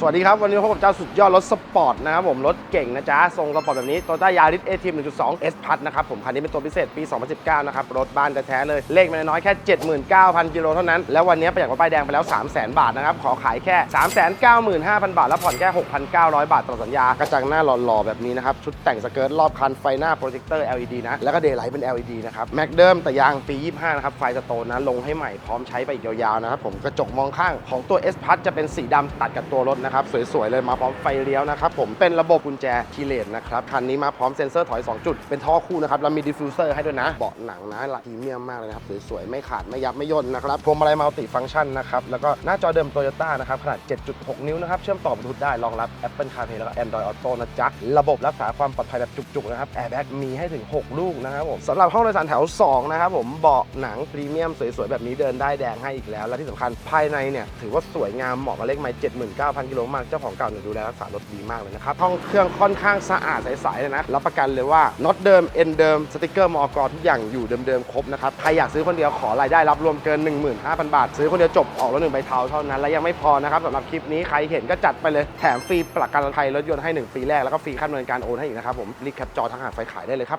สวัสดีครับ วันนี้พบกับเจ้าสุดยอดรถสปอร์ตนะครับผม รถเก่งนะจ๊ะ ทรงสปอร์ตแบบนี้โตต้ายาริสเอทีม1.2 S พัทนะครับผม คันนี้เป็นตัวพิเศษปี 2019 นะครับ รถบ้านแท้ๆเลย เลขมันน้อยแค่ 79,000 กิโลเท่านั้น แล้ววันนี้ประหยัดกว่าป้ายแดงไปแล้ว 300,000 บาทนะครับ ขอขายแค่ 395,000 บาท แล้วผ่อนแค่ 6,900 บาทต่อสัญญากระจังหน้าหล่อๆแบบนี้นะครับชุดแต่งสเกิร์ตรอบคันไฟหน้าโปรเจคเตอร์ LED นะแล้วก็เดย์ไลท์เป็น LED นะครับแม็กเดิมแต่ยางปี 25 นะครับไฟสโตนนะลงให้ใหม่พร้อมใช้ไปอีกยาวๆนะครับผมกระจกมองข้างของตัว S พัทจะเป็นสีดำตัดกับตัวรถนะครับสวยๆเลยมาพร้อมไฟเลี้ยวนะครับผมเป็นระบบกุญแจคีเลนนะครับคันนี้มาพร้อมเซ็นเซอร์ถอย 2 จุด เป็นท่อคู่นะครับแล้วมีดิฟฟิวเซอร์ให้ด้วยนะเบาะหนังนะละพรีเมียมมากเลยนะครับสวยๆไม่ขาดไม่ยับไม่ย่นนะครับพวงมาลัยมัลติฟังก์ชันนะครับแล้วก็หน้าจอเดิมโตโยต้านะครับขนาด 7.6 นิ้วนะครับเชื่อมต่อบลูทูธได้รองรับ Apple CarPlay แล้วก็ Android Auto นะจ๊ะระบบรักษาความปลอดภัยแบบจุกๆนะครับแอร์แบ็กมีให้ถึง 6 ลูกนะครับผมสำหรับห้องโดยสารแถว 2 นะครับผมเบาะหนังพรีเมียมสวยๆแบบนี้เดินได้แดงให้อีกแล้ว และที่สำคัญภายในเนี่ยถือว่าสวยงามเหมาะกับเลขไมล์79,000กิโลมากเจ้าของเก่าเนี่ยดูแลรักษารถดีมากเลยนะครับห้องเครื่องค่อนข้างสะอาดใสๆเลยนะรับประกันเลยว่าน็อตเดิมเอ็นเดิมสติกเกอร์มอกรทุกอย่างอยู่เดิมๆครบนะครับใครอยากซื้อคนเดียวขอรายได้รับรวมเกิน 15,000 บาท ซื้อคนเดียวจบออกรถหนึ่งใบเทาเท่านั้นและยังไม่พอนะครับสำหรับคลิปนี้ใครเห็นก็จัดไปเลยแถมฟรีประกันภัยรถยนต์ให้หนึ่งปีแรกแล้วก็ฟรีค่าดำเนินการโอนให้อีกนะครับผมรีบแคปจอทางหาไฟขายได้เลยครับ